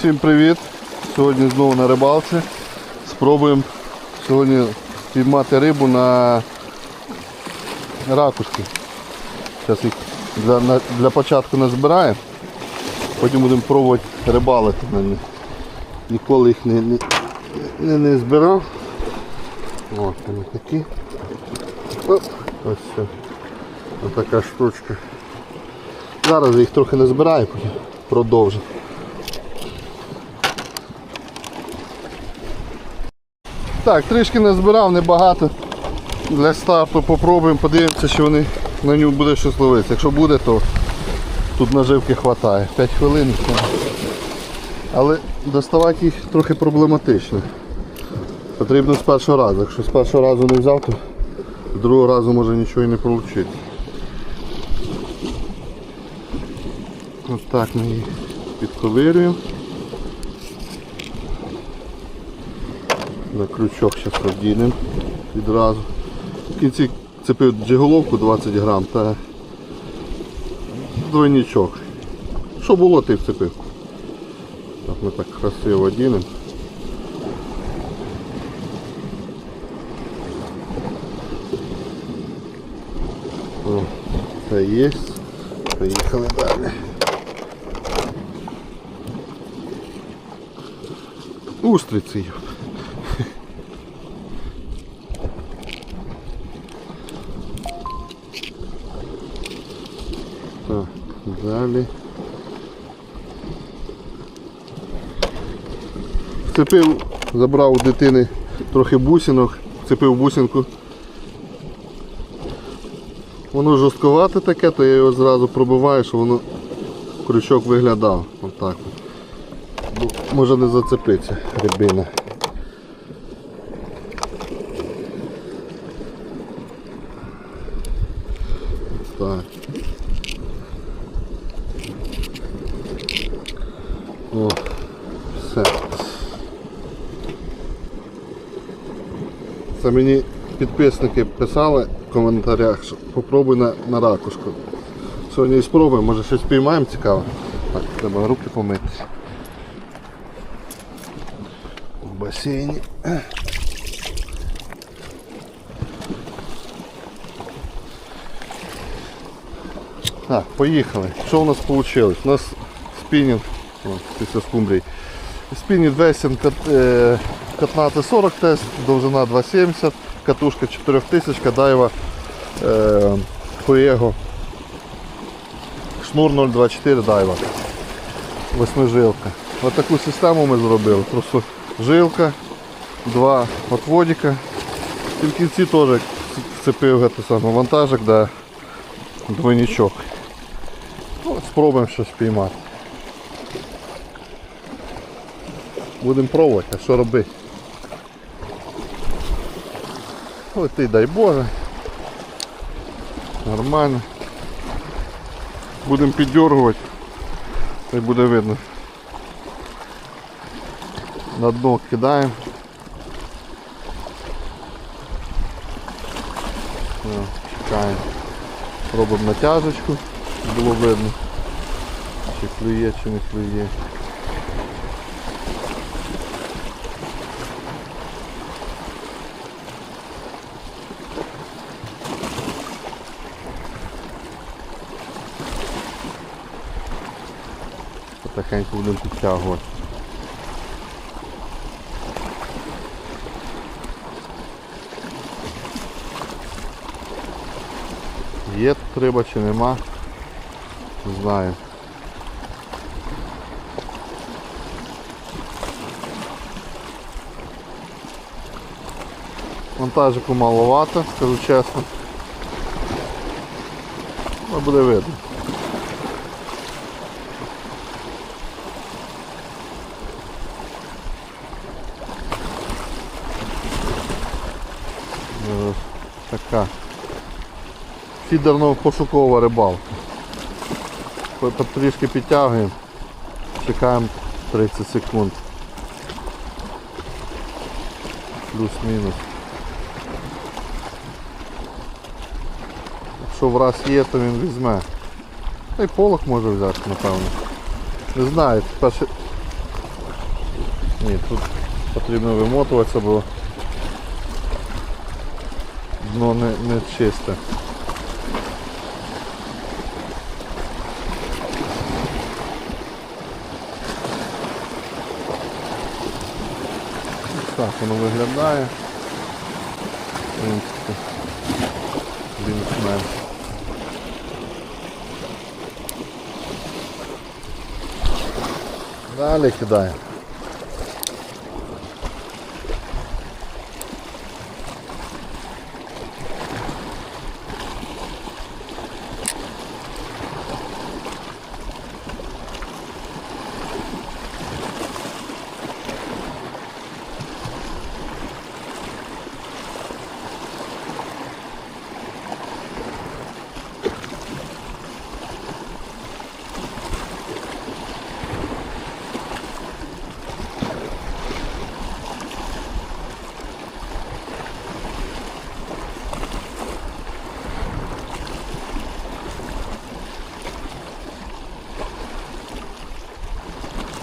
Всім привіт! Сьогодні знову на рибалці. Спробуємо сьогодні спіймати рибу на ракушки. Зараз їх для, на- для початку назбираємо, потім будемо пробувати рибалити на них. Ніколи їх не, не, не, не збирав. Ось вони такі. Оп, ось все. Ось така штучка. Зараз їх трохи не збираю, потім продовжу. Так, трішки не збирав, небагато. Для старту попробуємо, подивимося, що вони на нього буде щось ловитися. Якщо буде, то тут наживки вистачає. 5 хвилин. Але доставати їх трохи проблематично. Потрібно з першого разу. Якщо з першого разу не взяв, то з другого разу може нічого і не вийти. Ось так ми її підковирюємо. На крючок зараз розділимо відразу. В кінці цепив джиголовку 20 грам та двойничок. Що було, ти вцепив. Так ми так красиво одінемо. О, це є. Поїхали далі. Устриці. Далі. Вцепив, забрав у дитини трохи бусинок, вцепив бусинку. Воно жорстковате таке, то я його зразу пробиваю, щоб воно крючок виглядав. Отак. Може не зацепитися рибина. Так. О, все. Це мені підписники писали в коментарях, що попробуй на, на ракушку. Сьогодні і спробуємо, може щось піймаємо цікаве. Так, треба руки помити. В басейні. Так, поїхали. Що у нас вийшло? У нас спінінг, після скумбрій. Спінінг весен 1540 тест, довжина 270, катушка 4000, дайва е, Fuego. Шнур 0,24 дайва. Восьмижилка. Ось таку систему ми зробили. Просто жилка, два отводика. І в кінці теж вцепив вантажик, да, двойничок. Ну, спробуємо щось піймати. Будемо пробувати, а що робити? Лети, дай Боже. Нормально. Будемо піддергувати, та й буде видно. На дно кидаємо. Чекаємо. Робимо натяжечку, було видно, чи клює, чи не клює. Потихеньку будемо підтягувати. Є тут риба чи нема? Не знаю. Монтажику маловато, скажу чесно. Ну, буде видно. Е, Така фідерно-пошукова рибалка. Трішки підтягуємо, чекаємо 30 секунд. Плюс-мінус. Якщо враз є, то він візьме. Та й полок може взяти, напевно. Не знаю, перший, Ні, тут потрібно вимотуватися, бо дно не, не чисте. Ось Так воно виглядає. В принципі, більш-менш. Далі кидаємо.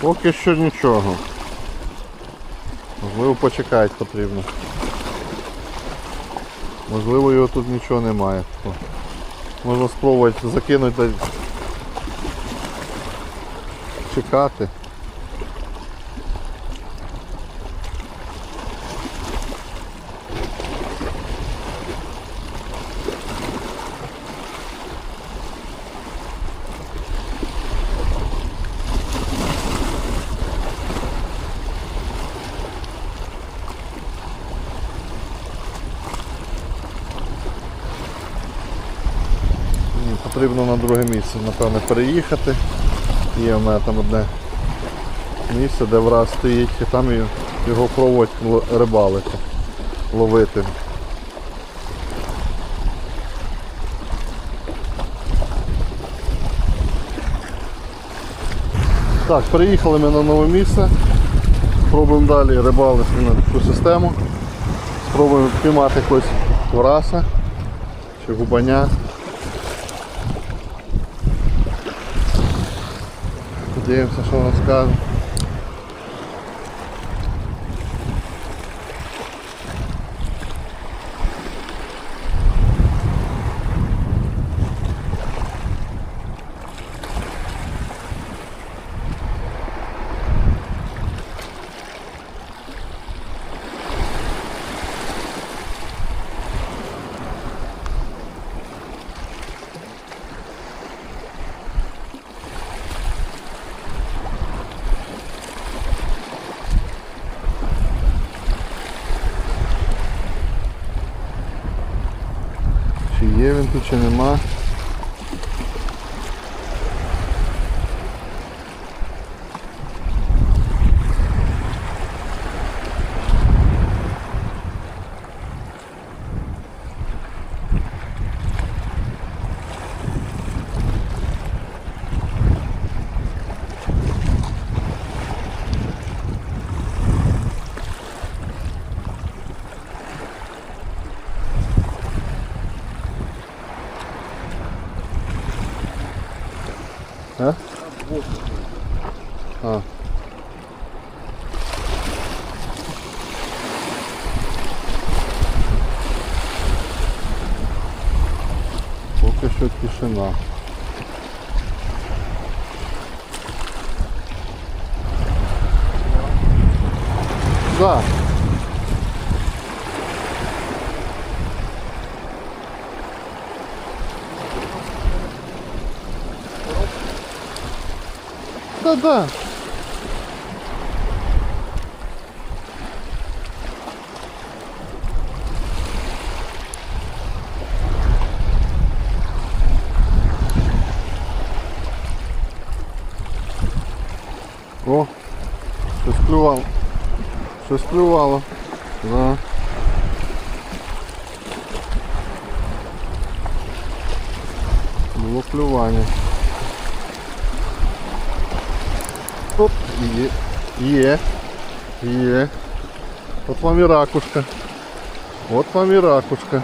Поки що нічого. Можливо почекати потрібно. Можливо його тут нічого немає. Можна спробувати закинути чекати. Ні, Потрібно на друге місце, напевно, переїхати. Є в мене там одне місце, де враз стоїть, і там його- проводять рибалити, ловити. Так, переїхали ми на нове місце. Спробуємо далі рибалити на цю систему. Спробуємо піймати якогось карася чи губаня. Подивимося, що вона скаже. Чи є він тут, чи нема. А? А. Поки що тишина. Да. Да-да. О, щось клювало. Щось клювало. Да. Було клювання. Оп, є, є, є. От вам і ракушка. От вам і ракушка.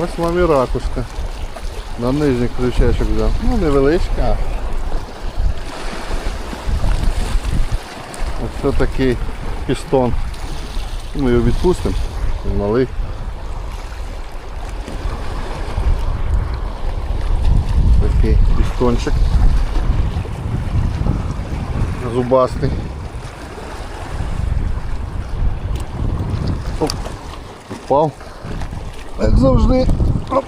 Ось вам і ракушка. На нижній крючечок взяв. Ну невеличка. Ось такий пістон. Ми його відпустимо. Малий. Такий пістончик. Зубастий. Оп. Впав. Як завжди. Оп.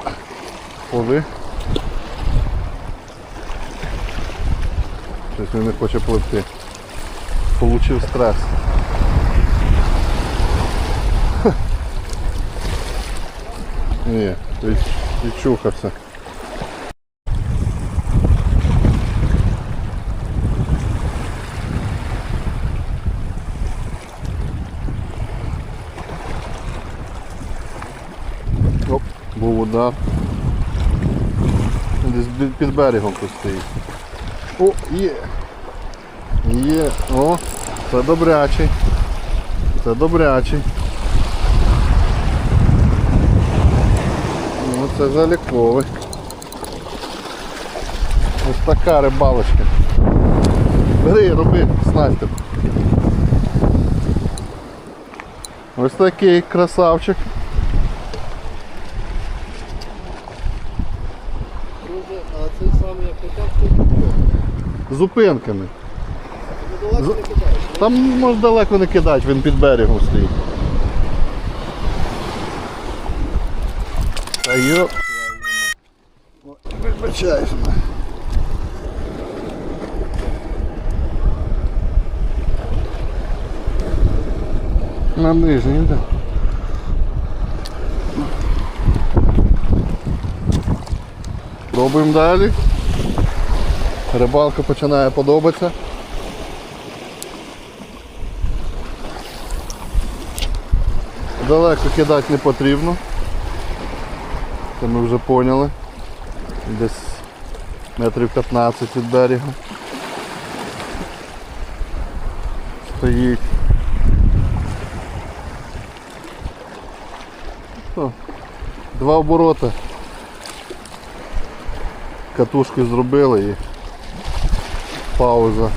Ходи. Щось він не хоче пливти. Получив стрес. Ха. Ні, від- відчухався. Оп, був удар. Десь під берегом тут стоїть. О, є. Є. О, це добрячий. Це добрячий. Ну, це заліковий. Ось така рибалочка. Бери, роби, снастер. Ось такий красавчик. Друже, а цей самий як ти Зупинками. Недалеко не кидаєш. Там може далеко не кидати, він під берегом стоїть. Та йо. Вибачаюсь. На нижній, так. Пробуємо далі. Рибалка починає подобатися. Далеко кидати не потрібно. Це ми вже поняли. Десь метрів 15 від берега. Стоїть. Два обороти. Катушку зробили і пауза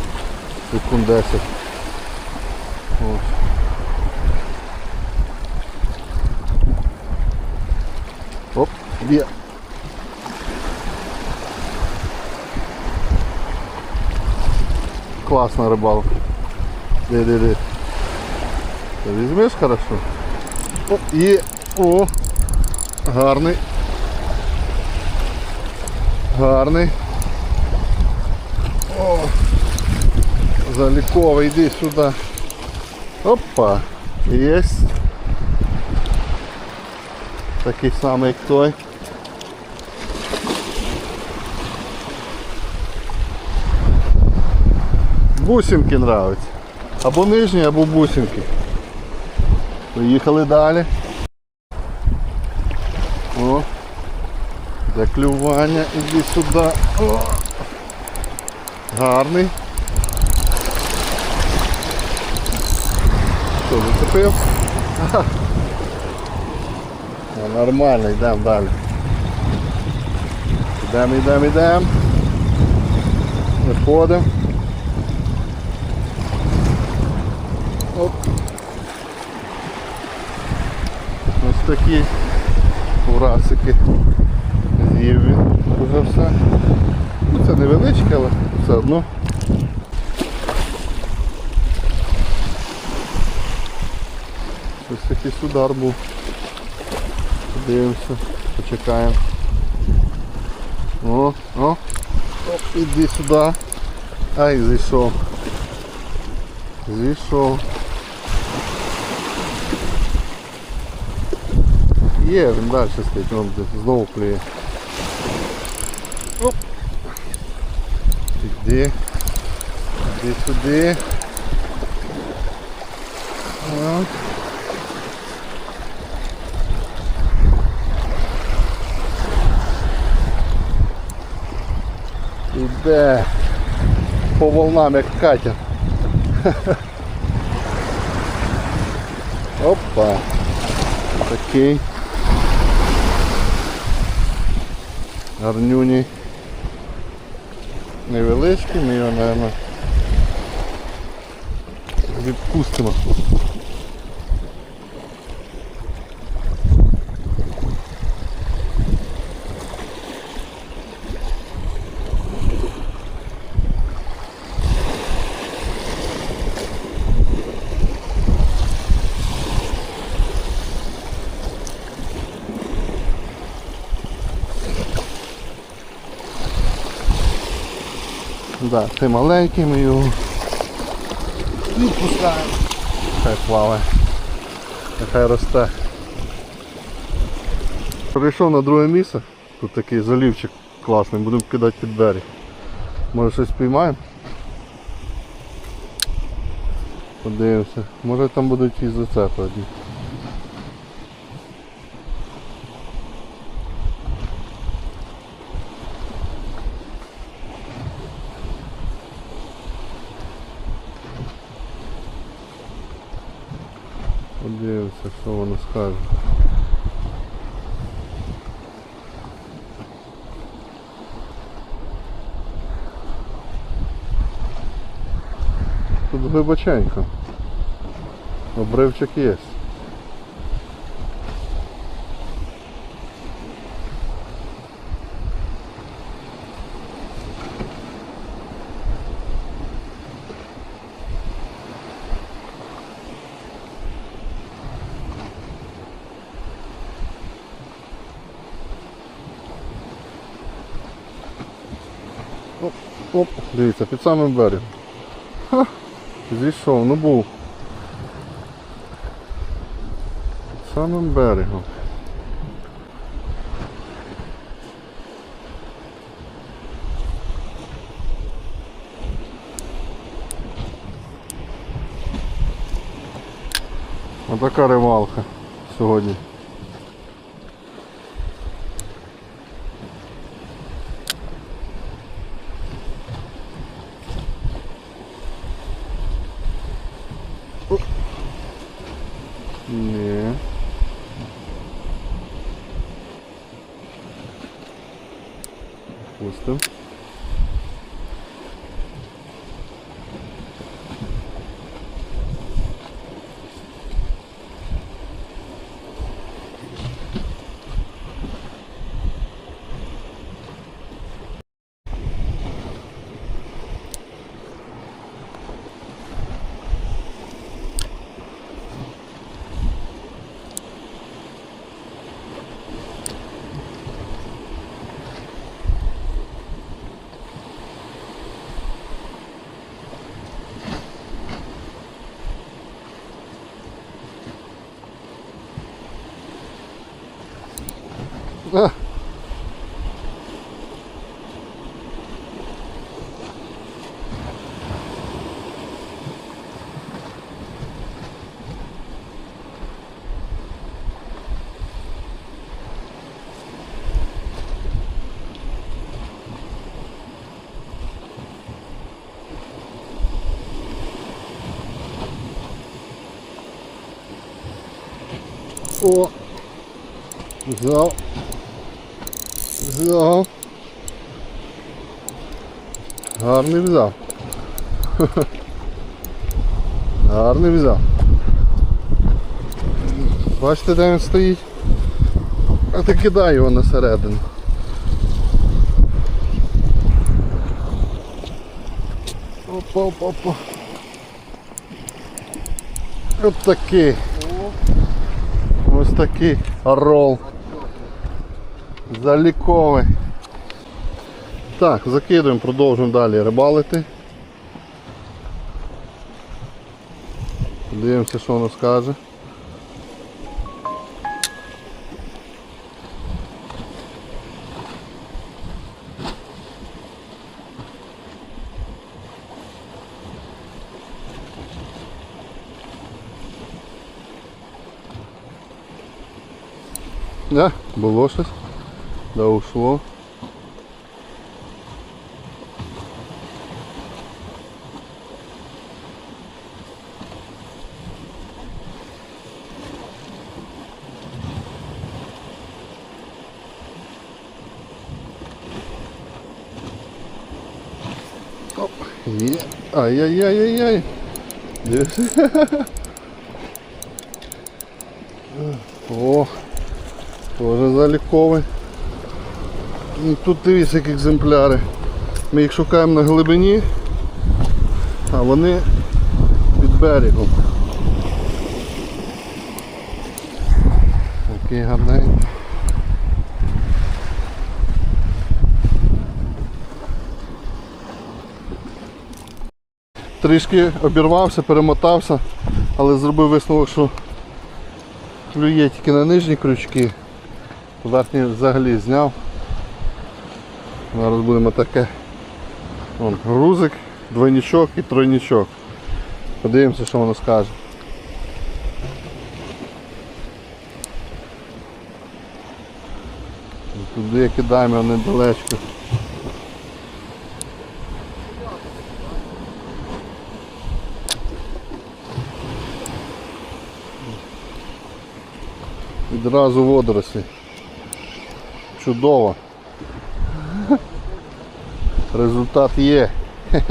секунд 10. Ось. Оп, є. Класна рибалка. Де, де, де. Ти візьмеш хорошо? О, є. О. Гарний. Гарний. О. Заліковий, йди сюди. Опа. Єсть. Такий самий, як той. Бусинки нравиться. Або нижні, або бусинки. Поїхали далі. О. Заклювання, іди сюди. О. Гарний. Що, зацепив? Ну, нормально, йдемо далі. Йдемо, йдемо, йдемо. Виходимо. Оп. Ось такі урасики. З'їв він вже все. Ну, це невеличке, але все одно. Ось якийсь удар був. Подивимося, почекаємо. О, о, Оп, іди сюди. Ай, зійшов. Зійшов. Є, він далі стоїть, він знову клює. Оп. Іди. Іди сюди. О. Іде по волнам як катер. Опа. Такий. Гарнюній. невеличкі, ми його, мабуть, відпустимо. Да, ти маленький ми його Відпускаємо. хай плаває. Нехай росте. Перейшов на друге місце. Тут такий залівчик класний, будемо кидати під берег. Може щось піймаємо? Подивимося. Може там будуть і зацепи одні. Подивимося, що воно скаже. Тут глибоченько. Обривчик є. Оп, оп, дивіться, під самим берегом. Зійшов, ну був. Під самим берегом. Отака ривалка сьогодні. Ні. Пустим. А. О! Взяв. Взяв. Гарний взяв. Гарний взяв. Бачите, де він стоїть? А ти кидай його на середину. Опа, опа, опа. От такий. Ось такий орол. Заліковий. Так, закидуємо, продовжуємо далі рибалити. Дивимося, що воно скаже. Да, було щось. Да ушло. Оп, є. Ай-яй-яй-яй-яй. Дивись. О, теж заліковий. Тут дивіться, як екземпляри. Ми їх шукаємо на глибині, а вони під берегом. Такий гарненький. Трішки обірвався, перемотався, але зробив висновок, що клює тільки на нижні крючки. Верхні взагалі зняв. Зараз будемо таке. Вон, грузик, двойничок і тройничок. Подивимося, що воно скаже. Туди кидаємо недалечко. Відразу водорослі. Чудово. Результат є. Так,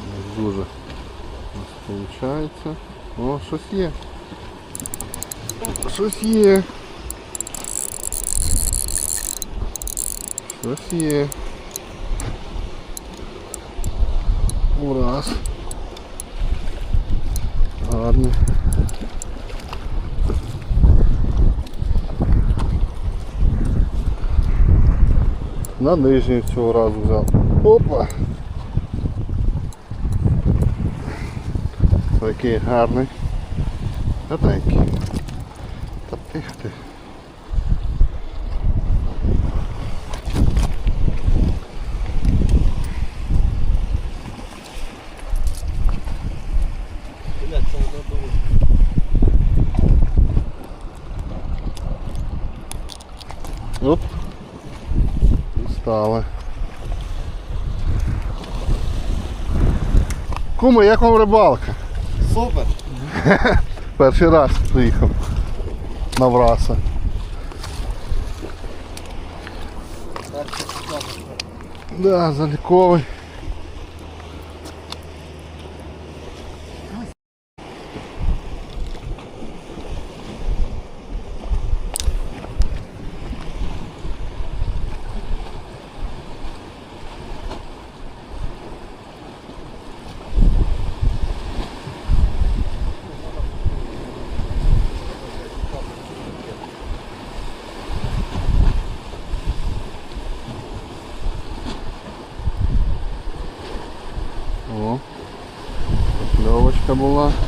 не дуже у нас виходить. О, щось є. Щось є. Щось. Ураз. Гарно. На нижній цього разу взяв. Опа! Такий гарний. Та тих ти. Блядь, це воно було. Оп. І стали. Куми, як вам рибалка? Супер. Перший раз приїхав на Враса. Да, заліковий. Kabulla.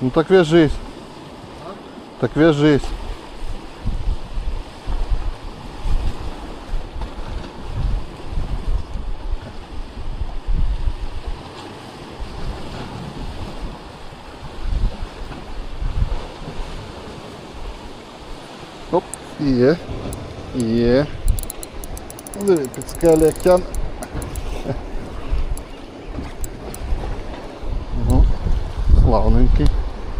Ну так вяжись. Так вяжись. Оп, є. Є. Диви, під скелі як тяне. Ого. Славненький.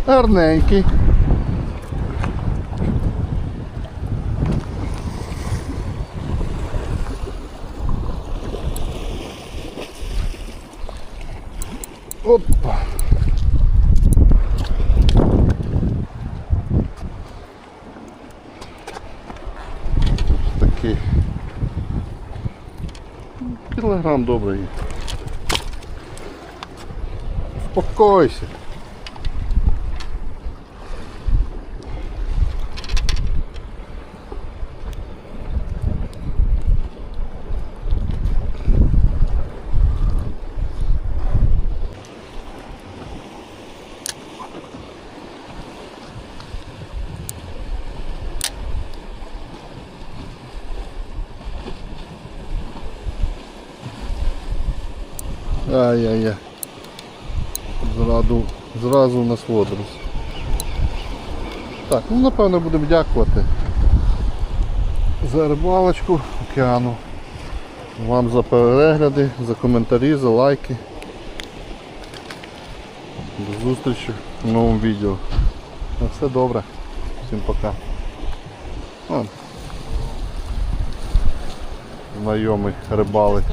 гарненький. Опа. Такий. Кілограм добрий. Успокойся. Ай-яй-яй. Зразу, зразу на водорость. Так, ну напевно будемо дякувати за рибалочку океану. Вам за перегляди, за коментарі, за лайки. До зустрічі в новому відео. На все добре. Всім пока. Знайомий рибалик.